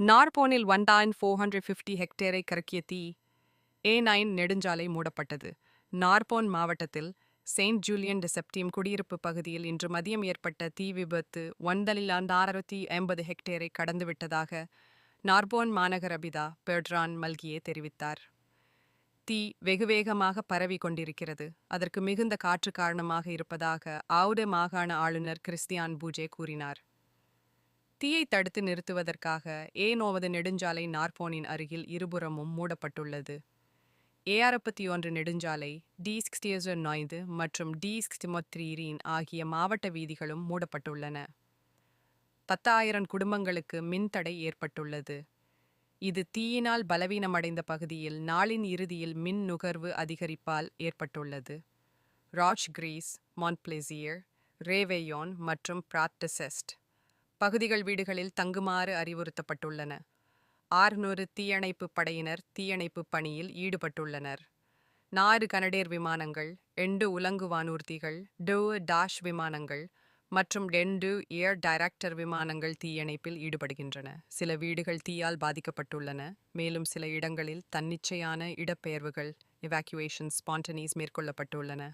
நார்போனில் one டாயின் four hundred fifty ஹெக்டேரை கறக்கிய தீ ஏ நைன் நெடுஞ்சாலை மூடப்பட்டது. நார்போன் மாவட்டத்தில் செயின்ட் ஜூலியன் டிசெப்டிம் குடியிருப்பு பகுதியில் இன்று மதியம் ஏற்பட்ட தீ விபத்து ஒன்பதில் ஆயிரத்தி ஐம்பது ஹெக்டேரை கடந்துவிட்டதாக நார்போன் மாநகரபிதா பெர்ட்ரான் மல்கியே தெரிவித்தார். தீ வெகுவேகமாக பரவி கொண்டிருக்கிறது. அதற்கு மிகுந்த காற்று காரணமாக இருப்பதாக ஆவுட மாகாண ஆளுநர் கிறிஸ்தியான் பூஜே கூறினார். தீயை தடுத்து நிறுத்துவதற்காக ஏ நோவது நெடுஞ்சாலை நார்போனின் அருகில் இருபுறமும் மூடப்பட்டுள்ளது? ஏ அறுபத்தி ஒன்று நெடுஞ்சாலை டி சிக்ஸ்டி நொய்து மற்றும் டி சிக்ஸ்டிமொத்ரீரீன் ஆகிய மாவட்ட வீதிகளும் மூடப்பட்டுள்ளன. பத்தாயிரம் குடும்பங்களுக்கு மின்தடை ஏற்பட்டுள்ளது. இது தீயினால் பலவீனமடைந்த பகுதியில் நாளின் இறுதியில் மின் நுகர்வு அதிகரிப்பால் ஏற்பட்டுள்ளது. ராஜ் கிரீஸ் மான்ட்பிளேசியர் ரேவேயோன் மற்றும் பிராட்டசெஸ்ட் பகுதிகள் வீடுகளில் தங்குமாறு அறிவுறுத்தப்பட்டுள்ளன. ஆறுநூறு தீயணைப்பு படையினர் தீயணைப்பு பணியில் ஈடுபட்டுள்ளனர். நாறு கனடேர் விமானங்கள் எண்டு உலங்கு வானூர்திகள் டூ டாஷ் விமானங்கள் மற்றும் டெண்டு ஏர் டைரக்டர் விமானங்கள் தீயணைப்பில் ஈடுபடுகின்றன. சில வீடுகள் தீயால் பாதிக்கப்பட்டுள்ளன. மேலும் சில இடங்களில் தன்னிச்சையான இடப்பெயர்வுகள் எவாக்குவேஷன் ஸ்பான்டனீஸ் மேற்கொள்ளப்பட்டுள்ளன.